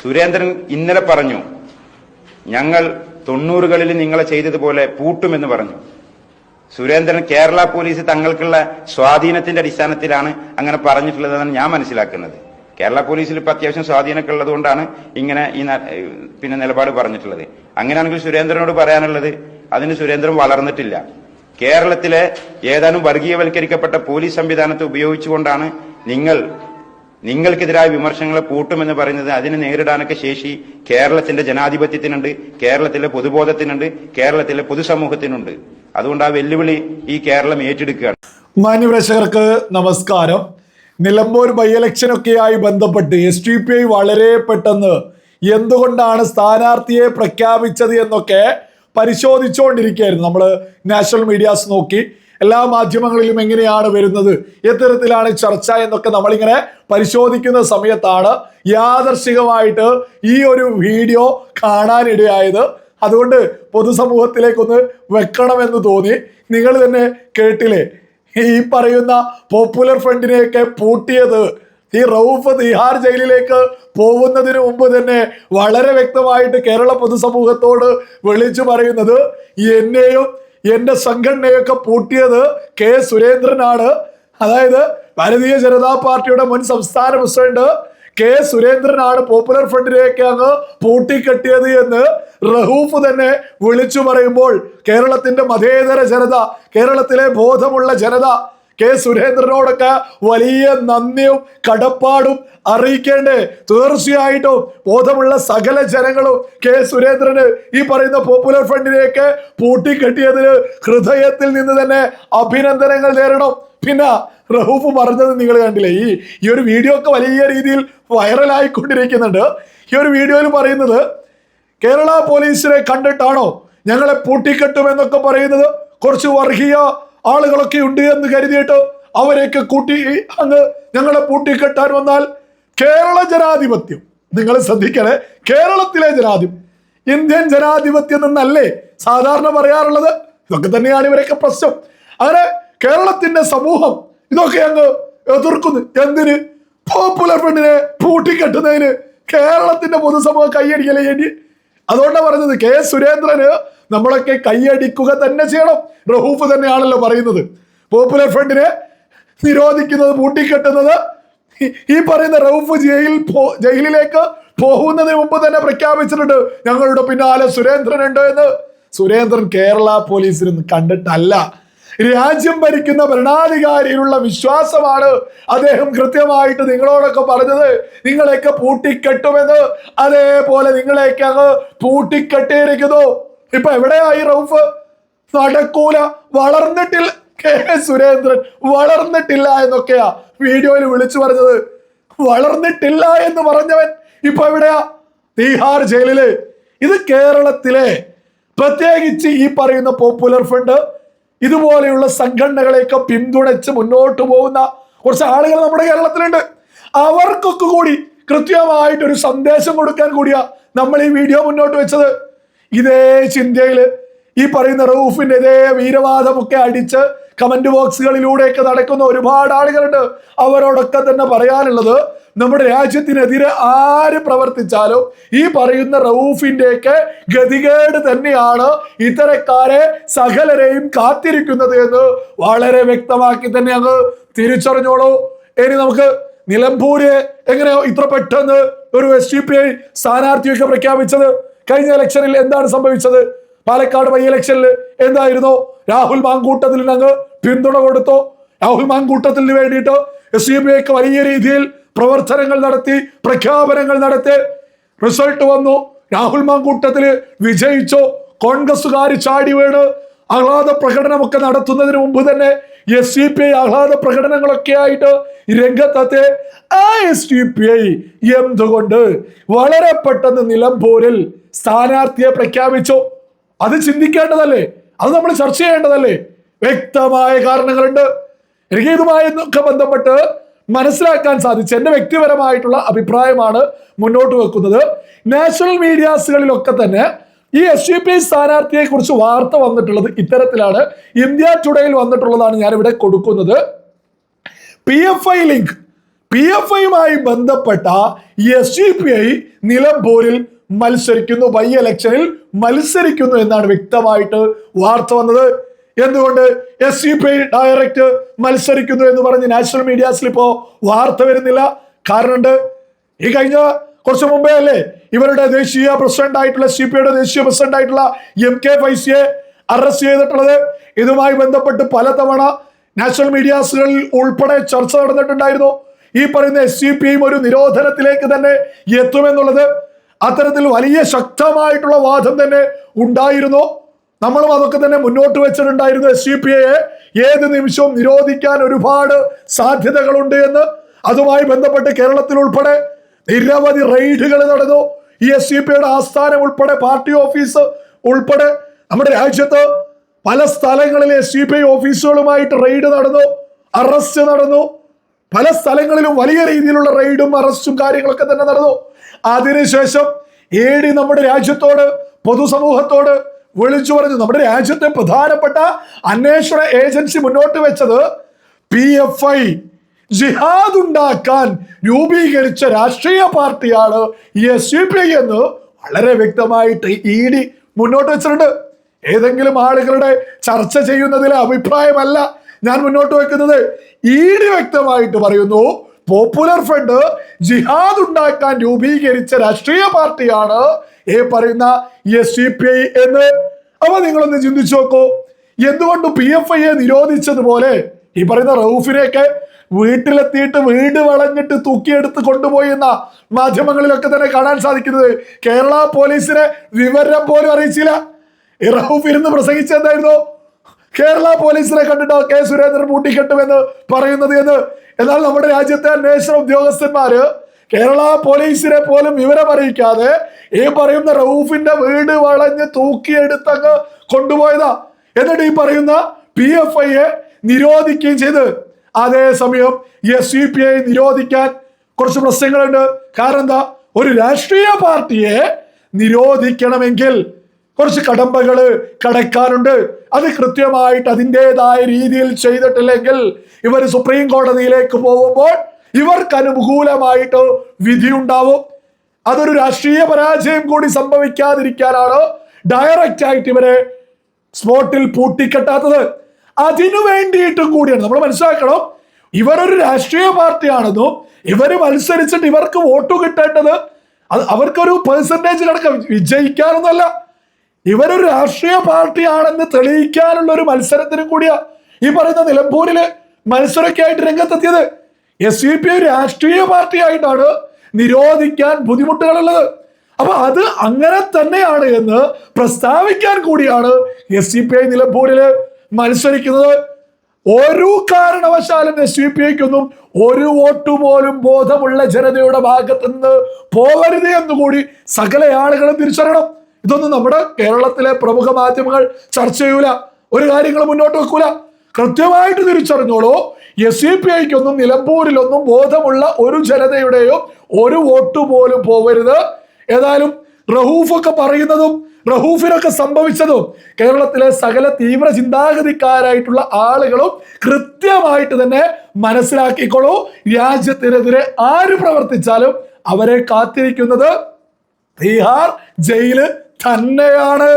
സുരേന്ദ്രൻ ഇന്നലെ പറഞ്ഞു ഞങ്ങൾ തൊണ്ണൂറുകളിൽ നിങ്ങളെ ചെയ്തതുപോലെ പൂട്ടുമെന്ന് പറഞ്ഞു. സുരേന്ദ്രൻ കേരള പോലീസ് തങ്ങൾക്കുള്ള സ്വാധീനത്തിന്റെ അടിസ്ഥാനത്തിലാണ് അങ്ങനെ പറഞ്ഞിട്ടുള്ളതെന്നാണ് ഞാൻ മനസ്സിലാക്കുന്നത്. കേരള പോലീസിൽ ഇപ്പൊ അത്യാവശ്യം സ്വാധീനമൊക്കെ ഉള്ളതുകൊണ്ടാണ് ഇങ്ങനെ ഈ പിന്നെ നിലപാട് പറഞ്ഞിട്ടുള്ളത്. അങ്ങനെയാണെങ്കിൽ സുരേന്ദ്രനോട് പറയാനുള്ളത് അതിന് സുരേന്ദ്രൻ വളർന്നിട്ടില്ല. കേരളത്തിലെ ഏതാനും വർഗീയവൽക്കരിക്കപ്പെട്ട പോലീസ് സംവിധാനത്തെ ഉപയോഗിച്ചുകൊണ്ടാണ് നിങ്ങൾ നിങ്ങൾക്കെതിരായ വിമർശനങ്ങളെ പൂട്ടുമെന്ന് പറയുന്നത് അതിനെ നേരിടാനൊക്കെ ശേഷി കേരളത്തിന്റെ ജനാധിപത്യത്തിനുണ്ട് കേരളത്തിലെ പൊതുബോധത്തിനുണ്ട് കേരളത്തിലെ പൊതുസമൂഹത്തിനുണ്ട്. അതുകൊണ്ട് ആ വെല്ലുവിളി ഈ കേരളം ഏറ്റെടുക്കുകയാണ്. മാന്യപ്രേക്ഷകർക്ക് നമസ്കാരം. നിലമ്പൂർ ബൈ ഇലക്ഷനൊക്കെയായി ബന്ധപ്പെട്ട് എസ് ഡി പി ഐ വളരെ പെട്ടെന്ന് എന്തുകൊണ്ടാണ് സ്ഥാനാർത്ഥിയെ പ്രഖ്യാപിച്ചത് എന്നൊക്കെ പരിശോധിച്ചുകൊണ്ടിരിക്കുകയായിരുന്നു നമ്മൾ നാഷണൽ മീഡിയാസ് നോക്കി. എല്ലാ മാധ്യമങ്ങളിലും എങ്ങനെയാണ് വരുന്നത്? എത്തരത്തിലാണ് ചർച്ച എന്നൊക്കെ നമ്മളിങ്ങനെ പരിശോധിക്കുന്ന സമയത്താണ് യാദർശികമായിട്ട് ഈ ഒരു വീഡിയോ കാണാനിടയായത്. അതുകൊണ്ട് പൊതുസമൂഹത്തിലേക്കൊന്ന് വെക്കണമെന്ന് തോന്നി. നിങ്ങൾ തന്നെ കേട്ടില്ലേ? ഈ പറയുന്ന പോപ്പുലർ ഫ്രണ്ടിനെയൊക്കെ പൂട്ടിയത്. ഈ റൌഫ് തിഹാർ ജയിലിലേക്ക് പോകുന്നതിന് മുമ്പ് തന്നെ വളരെ വ്യക്തമായിട്ട് കേരള പൊതുസമൂഹത്തോട് വിളിച്ചു പറയുന്നത് എന്നെയും എന്റെ സംഘടനയൊക്കെ പൂട്ടിയത് കെ സുരേന്ദ്രനാണ്. അതായത് ഭാരതീയ ജനതാ പാർട്ടിയുടെ മുൻ സംസ്ഥാന പ്രസിഡന്റ് കെ സുരേന്ദ്രനാണ് പോപ്പുലർ ഫ്രണ്ടിനെയൊക്കെ അങ്ങ് പൂട്ടിക്കെട്ടിയത് എന്ന് റഹൂഫ് തന്നെ വിളിച്ചു പറയുമ്പോൾ കേരളത്തിന്റെ മതേതര ജനത കേരളത്തിലെ ബോധമുള്ള ജനത കെ സുരേന്ദ്രനോടൊക്കെ വലിയ നന്ദിയും കടപ്പാടും അറിയിക്കേണ്ടേ. തീർച്ചയായിട്ടും ബോധമുള്ള സകല ജനങ്ങളും കെ സുരേന്ദ്രന് ഈ പറയുന്ന പോപ്പുലർ ഫ്രണ്ടിനെയൊക്കെ പൂട്ടിക്കെട്ടിയതിന് ഹൃദയത്തിൽ നിന്ന് തന്നെ അഭിനന്ദനങ്ങൾ നേരണം. പിന്നെ റഹൂഫ് പറഞ്ഞത് നിങ്ങൾ കണ്ടില്ലേ ഈ ഈ ഒരു വീഡിയോ ഒക്കെ വലിയ രീതിയിൽ വൈറലായിക്കൊണ്ടിരിക്കുന്നുണ്ട്. ഈ ഒരു വീഡിയോയിൽ പറയുന്നത് കേരള പോലീസിനെ കണ്ടിട്ടാണോ ഞങ്ങളെ പൂട്ടിക്കെട്ടുമെന്നൊക്കെ പറയുന്നത്? കുറച്ച് വർഗീയ ആളുകളൊക്കെ ഉണ്ട് എന്ന് കരുതിയിട്ട് അവരെയൊക്കെ കൂട്ടി അങ്ങ് ഞങ്ങളെ പൂട്ടിക്കെട്ടാൻ വന്നാൽ കേരള ജനാധിപത്യം. നിങ്ങൾ ശ്രദ്ധിക്കണേ കേരളത്തിലെ ജനാധിപത്യം ഇന്ത്യൻ ജനാധിപത്യം എന്നല്ലേ സാധാരണ പറയാറുള്ളത്? ഇതൊക്കെ തന്നെയാണ് ഇവരൊക്കെ പ്രശ്നം. അങ്ങനെ കേരളത്തിന്റെ സമൂഹം ഇതൊക്കെ അങ്ങ് എതിർക്കുന്നു. എന്തിന്? പോപ്പുലർ ഫ്രണ്ടിനെ പൂട്ടിക്കെട്ടുന്നതിന് കേരളത്തിന്റെ പൊതുസമൂഹം കൈയടിക്കലേ അതുകൊണ്ടാണ് പറഞ്ഞത് കെ സുരേന്ദ്രന് നമ്മളൊക്കെ കൈയടിക്കുക തന്നെ ചെയ്യണം. റഹൂഫ് തന്നെയാണല്ലോ പറയുന്നത്. പോപ്പുലർ ഫ്രണ്ടിനെ നിരോധിക്കുന്നത് പൂട്ടിക്കെട്ടുന്നത് ഈ- പറയുന്ന റൌഫ് ജയിൽ ജയിലിലേക്ക് പോകുന്നതിന് മുമ്പ് തന്നെ പ്രഖ്യാപിച്ചിട്ടുണ്ട്. ഞങ്ങളുടെ പിന്നാലെ സുരേന്ദ്രൻ ഉണ്ട് എന്ന്. സുരേന്ദ്രൻ കേരള പോലീസിന് കണ്ടിട്ടല്ല. രാജ്യം ഭരിക്കുന്ന ഭരണാധികാരിയിലുള്ള വിശ്വാസമാണ് അദ്ദേഹം കൃത്യമായിട്ട് നിങ്ങളോടൊക്കെ പറഞ്ഞത്. നിങ്ങളെയൊക്കെ പൂട്ടിക്കെട്ടുമെന്ന്. അതേപോലെ നിങ്ങളെയൊക്കെ അങ്ങ് പൂട്ടിക്കെട്ടിയിരിക്കുന്നു. ഇപ്പൊ എവിടെയായി റൌഫ്? നടക്കൂല. വളർന്നിട്ടില്ല കെ സുരേന്ദ്രൻ വളർന്നിട്ടില്ല എന്നൊക്കെയാ വീഡിയോയിൽ വിളിച്ചു പറഞ്ഞത്. വളർന്നിട്ടില്ല എന്ന് പറഞ്ഞവൻ ഇപ്പൊ എവിടെയാ? തീഹാർ ജയിലിൽ. ഇത് കേരളത്തിലെ പ്രത്യേകിച്ച് ഈ പറയുന്ന പോപ്പുലർ ഫ്രണ്ട് ഇതുപോലെയുള്ള സംഘടനകളെയൊക്കെ പിന്തുണച്ച് മുന്നോട്ട് പോകുന്ന കുറച്ച് ആളുകൾ നമ്മുടെ കേരളത്തിലുണ്ട്. അവർക്കൊക്കെ കൂടി കൃത്യമായിട്ട് ഒരു സന്ദേശം കൊടുക്കാൻ കൂടിയാ നമ്മൾ ഈ വീഡിയോ മുന്നോട്ട് വെച്ചത്. ഇതേ ചിന്തയിൽ ഈ പറയുന്ന റൌഫിന്റെ ഇതേ വീരവാദമൊക്കെ അടിച്ച് കമന്റ് ബോക്സുകളിലൂടെയൊക്കെ നടക്കുന്ന ഒരുപാട് ആളുകളുണ്ട്. അവരോടൊക്കെ തന്നെ പറയാനുള്ളത് നമ്മുടെ രാജ്യത്തിനെതിരെ ആര് പ്രവർത്തിച്ചാലും ഈ പറയുന്ന റൌഫിന്റെയൊക്കെ ഗതികേട് തന്നെയാണ് ഇത്തരക്കാരെ സകലരെയും കാത്തിരിക്കുന്നത് എന്ന് വളരെ വ്യക്തമാക്കി തന്നെ അങ്ങ് തിരിച്ചറിഞ്ഞോളൂ. ഇനി നമുക്ക് നിലമ്പൂര് എങ്ങനെയോ ഇത്ര പെട്ടെന്ന് ഒരു എസ് ഡി പി ഐ സ്ഥാനാർത്ഥിയൊക്കെ പ്രഖ്യാപിച്ചത് കഴിഞ്ഞ ഇലക്ഷനിൽ എന്താണ് സംഭവിച്ചത്? പാലക്കാട് ബൈ ഇലക്ഷനിൽ എന്തായിരുന്നു? രാഹുൽ മാങ്കൂട്ടത്തിൽ അങ്ങ് പിന്തുണ കൊടുത്തു? രാഹുൽ മാങ്കൂട്ടത്തിന് വേണ്ടിയിട്ട് എസ് ഡി പി ഐക്ക് വലിയ രീതിയിൽ പ്രവർത്തനങ്ങൾ നടത്തി പ്രഖ്യാപനങ്ങൾ നടത്തി. റിസൾട്ട് വന്നു. രാഹുൽ മാങ്കൂട്ടത്തിൽ വിജയിച്ചോ? കോൺഗ്രസ്സുകാർ ചാടി വീണ്. ആഹ്ലാദ പ്രകടനമൊക്കെ നടത്തുന്നതിന് മുമ്പ് തന്നെ എസ് സി പി ഐ ആഹ്ലാദ പ്രകടനങ്ങളൊക്കെ ആയിട്ട് രംഗത്തെ ആ എസ് ഡി പി ഐ എന്തുകൊണ്ട് വളരെ പെട്ടെന്ന് നിലമ്പൂരിൽ സ്ഥാനാർത്ഥിയെ പ്രഖ്യാപിച്ചു? അത് ചിന്തിക്കേണ്ടതല്ലേ? അത് നമ്മൾ ചർച്ച ചെയ്യേണ്ടതല്ലേ? വ്യക്തമായ കാരണങ്ങളുണ്ട്. എനിക്ക് ഇതുമായൊക്കെ ബന്ധപ്പെട്ട് മനസ്സിലാക്കാൻ സാധിച്ചു എന്റെ വ്യക്തിപരമായിട്ടുള്ള അഭിപ്രായമാണ് മുന്നോട്ട് വെക്കുന്നത്. നാഷണൽ മീഡിയാസുകളിലൊക്കെ തന്നെ ഈ എസ് ഡി പി സ്ഥാനാർത്ഥിയെ കുറിച്ച് വാർത്ത വന്നിട്ടുള്ളത് ഇത്തരത്തിലാണ്. ഇന്ത്യ ടുഡേയിൽ വന്നിട്ടുള്ളതാണ് ഞാൻ ഇവിടെ കൊടുക്കുന്നത്. P F I link P F ഐയുമായി ബന്ധപ്പെട്ട എസ് ഡി പി ഐ നിലമ്പൂരിൽ മത്സരിക്കുന്നു. ബൈ ഇലക്ഷനിൽ മത്സരിക്കുന്നു എന്നാണ് വ്യക്തമായിട്ട് വാർത്ത വന്നത്. എന്തുകൊണ്ട് S C P I direct മത്സരിക്കുന്നു എന്ന് പറഞ്ഞ് നാഷണൽ മീഡിയാസിൽ ഇപ്പോ വാർത്ത വരുന്നില്ല? കാരണം ഈ കഴിഞ്ഞ കുറച്ച് മുമ്പേ അല്ലേ ഇവരുടെ ദേശീയ പ്രസിഡന്റ് ആയിട്ടുള്ള സി പി ഐയുടെ ദേശീയ പ്രസിഡന്റ് ആയിട്ടുള്ള എം കെ ഫൈസിയെ അറസ്റ്റ് ചെയ്തിട്ടുള്ളത്. ഇതുമായി ബന്ധപ്പെട്ട് പലതവണ നാഷണൽ മീഡിയാസുകളിൽ ഉൾപ്പെടെ ചർച്ച നടന്നിട്ടുണ്ടായിരുന്നു. ഈ പറയുന്ന എസ് സി പി ഒരു നിരോധനത്തിലേക്ക് തന്നെ എത്തുമെന്നുള്ളത് അത്തരത്തിൽ വലിയ ശക്തമായിട്ടുള്ള വാദം തന്നെ ഉണ്ടായിരുന്നു. നമ്മളും അതൊക്കെ തന്നെ മുന്നോട്ട് വെച്ചിട്ടുണ്ടായിരുന്നു എസ് സി പി ഐയെ ഏത് നിമിഷവും നിരോധിക്കാൻ ഒരുപാട് സാധ്യതകളുണ്ട് എന്ന്. അതുമായി ബന്ധപ്പെട്ട് കേരളത്തിൽ ഉൾപ്പെടെ നിരവധി റെയ്ഡുകൾ നടന്നു. ഈ എസ് സി പി ഐയുടെ ആസ്ഥാനം ഉൾപ്പെടെ പാർട്ടി ഓഫീസ് ഉൾപ്പെടെ നമ്മുടെ രാജ്യത്ത് പല സ്ഥലങ്ങളിൽ എസ് സി പി ഐ ഓഫീസുകളുമായിട്ട് റെയ്ഡ് നടന്നു. അറസ്റ്റ് നടന്നു. പല സ്ഥലങ്ങളിലും വലിയ രീതിയിലുള്ള റെയ്ഡും അറസ്റ്റും കാര്യങ്ങളൊക്കെ തന്നെ നടന്നു. അതിനുശേഷം എ ഡി നമ്മുടെ രാജ്യത്തോട് പൊതുസമൂഹത്തോട് വിളിച്ചു പറഞ്ഞു. നമ്മുടെ രാജ്യത്തെ പ്രധാനപ്പെട്ട അന്വേഷണ ഏജൻസി മുന്നോട്ട് വെച്ചത് പി എഫ് ഐ ജിഹാദ് ഉണ്ടാക്കാൻ രൂപീകരിച്ച രാഷ്ട്രീയ പാർട്ടിയാണ് എസ് യു പി ഐ എന്ന് വളരെ വ്യക്തമായിട്ട് ഇ ഡി മുന്നോട്ട് വെച്ചിട്ടുണ്ട്. ഏതെങ്കിലും ആളുകളുടെ ചർച്ച ചെയ്യുന്നതിലെ അഭിപ്രായമല്ല ഞാൻ മുന്നോട്ട് വെക്കുന്നത് ഈട് വ്യക്തമായിട്ട് പറയുന്നു. പോപ്പുലർ ഫ്രണ്ട് ജിഹാദ് ഉണ്ടാക്കാൻ രൂപീകരിച്ച രാഷ്ട്രീയ പാർട്ടിയാണ് ഈ പറയുന്ന എസ് സി പി ഐ എന്ന്. അപ്പൊ നിങ്ങളൊന്ന് ചിന്തിച്ചു നോക്കൂ. എന്തുകൊണ്ട് പി എഫ് ഐയെ നിരോധിച്ചതുപോലെ ഈ പറയുന്ന റൌഫിനെയൊക്കെ വീട്ടിലെത്തിയിട്ട് വീട് വളഞ്ഞിട്ട് തൂക്കിയെടുത്ത് കൊണ്ടുപോയി എന്ന മാധ്യമങ്ങളിലൊക്കെ തന്നെ കാണാൻ സാധിക്കുന്നത്. കേരള പോലീസിനെ വിവരം പോലും അറിയിച്ചില്ല. റൌഫ് ഇരുന്ന് പ്രസംഗിച്ച എന്തായിരുന്നു കേരള പോലീസിനെ കണ്ടിട്ടോ കെ സുരേന്ദ്രൻ പൂട്ടിക്കെട്ടുമെന്ന് പറയുന്നത് എന്ന്. എന്നാൽ നമ്മുടെ രാജ്യത്തെ അന്വേഷണ ഉദ്യോഗസ്ഥന്മാര് കേരള പോലീസിനെ പോലും വിവരം അറിയിക്കാതെ ഈ പറയുന്ന റൌഫിന്റെ വീട് വളഞ്ഞ് തൂക്കിയെടുത്തങ്ങ് കൊണ്ടുപോയതാ. എന്നിട്ട് ഈ പറയുന്ന പി എഫ് ഐയെ നിരോധിക്കുകയും ചെയ്ത്. അതേസമയം എസ് യു പി ഐ നിരോധിക്കാൻ കുറച്ച് പ്രശ്നങ്ങളുണ്ട്. കാരണം എന്താ? ഒരു രാഷ്ട്രീയ പാർട്ടിയെ നിരോധിക്കണമെങ്കിൽ കുറച്ച് കടമ്പകൾ കടക്കാനുണ്ട് അത് കൃത്യമായിട്ട് അതിന്റെതായ രീതിയിൽ ചെയ്തിട്ടില്ലെങ്കിൽ ഇവർ സുപ്രീം കോടതിയിലേക്ക് പോകുമ്പോൾ ഇവർക്ക് അനുകൂലമായിട്ട് വിധിയുണ്ടാവും. അതൊരു രാഷ്ട്രീയ പരാജയം കൂടി സംഭവിക്കാതിരിക്കാനാണ് ഡയറക്റ്റ് ആയിട്ട് ഇവരെ സ്പോട്ടിൽ പൂട്ടിക്കെട്ടാത്തത്? അതിനു വേണ്ടിയിട്ടും കൂടിയാണ്. നമ്മൾ മനസ്സിലാക്കണം ഇവരൊരു രാഷ്ട്രീയ പാർട്ടിയാണെന്നും ഇവർ മത്സരിച്ചിട്ട് ഇവർക്ക് വോട്ട് കിട്ടേണ്ടത് അത് അവർക്കൊരു പെർസെന്റേജ് കണക്ക് വിജയിക്കാനൊന്നുമല്ല ഇവരൊരു രാഷ്ട്രീയ പാർട്ടിയാണെന്ന് തെളിയിക്കാനുള്ള ഒരു മത്സരത്തിനും കൂടിയാ ഈ പറയുന്ന നിലമ്പൂരിൽ മത്സരമൊക്കെ ആയിട്ട് രംഗത്തെത്തിയത് എസ് യു പി രാഷ്ട്രീയ പാർട്ടിയായിട്ടാണ് നിരോധിക്കാൻ ബുദ്ധിമുട്ടുകളുള്ളത്. അപ്പൊ അത് അങ്ങനെ തന്നെയാണ് എന്ന് പ്രസ്താവിക്കാൻ കൂടിയാണ് എസ് സി പി ഐ നിലമ്പൂരിൽ മത്സരിക്കുന്നത്. ഒരു കാരണവശാലും എസ് യു പി ഐക്കൊന്നും ഒരു വോട്ട് പോലും ബോധമുള്ള ജനതയുടെ ഭാഗത്ത് നിന്ന് പോകരുത് എന്നുകൂടി സകല ആളുകളും തിരിച്ചറിയണം. ഇതൊന്നും നമ്മുടെ കേരളത്തിലെ പ്രമുഖ മാധ്യമങ്ങൾ ചർച്ച ചെയ്യൂല. ഒരു കാര്യങ്ങൾ മുന്നോട്ട് വെക്കൂല. കൃത്യമായിട്ട് തിരിച്ചറിഞ്ഞോളൂ എസ് സി പി ഐക്കൊന്നും നിലമ്പൂരിലൊന്നും ബോധമുള്ള ഒരു ജനതയുടെയും ഒരു വോട്ട് പോലും പോകരുത് ഏതായാലും റഹൂഫൊക്കെ പറയുന്നതും റഹൂഫിനൊക്കെ സംഭവിച്ചതും കേരളത്തിലെ സകല തീവ്ര ചിന്താഗതിക്കാരായിട്ടുള്ള ആളുകളും കൃത്യമായിട്ട് തന്നെ മനസ്സിലാക്കിക്കോളൂ. രാജ്യത്തിനെതിരെ ആര് പ്രവർത്തിച്ചാലും അവരെ കാത്തിരിക്കുന്നത് തീഹാർ ജയിൽ തന്നെയാണ്.